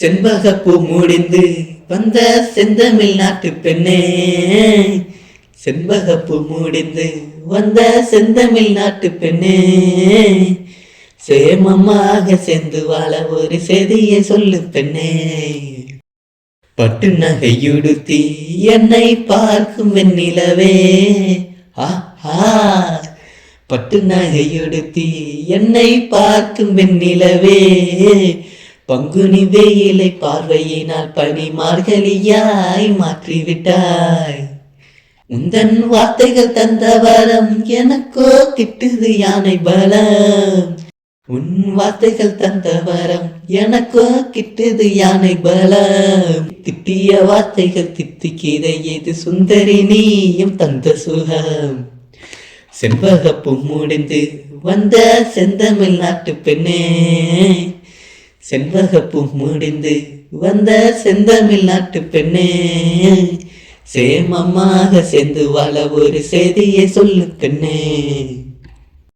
செண்பகப்பூ முடிந்து வந்த செந்தமிழ் நாட்டு பெண்ணே. செண்பகப்பூ முடிந்து வந்த செந்தமிழ் நாட்டு பெண்ணே. சேமமாக சேர்ந்து வாழ ஒரு செய்தியை சொல்லு பெண்ணே. பட்டு நகையுடுத்தி என்னை பார்க்கும் வெண்ணிலவே. ஆஹா பட்டு நகையுடுத்தி என்னை பார்க்கும் வெண்ணிலவே. பங்குனி வெயிலை பார்வையினால் பனி மார்கழியாய் மாற்றிவிட்டாய். உந்தன் வார்த்தைகள் தந்த வரம் எனக்கோ கிட்டுது யானை பலம். உன் வார்த்தைகள் தந்த வரம் எனக்கோ கிட்டுது யானை பலம். திட்டிய வார்த்தைகள் தித்திக்கிற இது சுந்தரி நீயும் தந்த சுகம். செண்பகப்பும் முடிந்து வந்த செந்தமிழ் நாட்டு பெண்ணே. செண்பகப்பும் முடிந்து வந்த செந்தமிழ் நாட்டு பெண்ணே. சேமமாக சேர்ந்து வாழ ஒரு செய்தியை சொல்லு பெண்ணே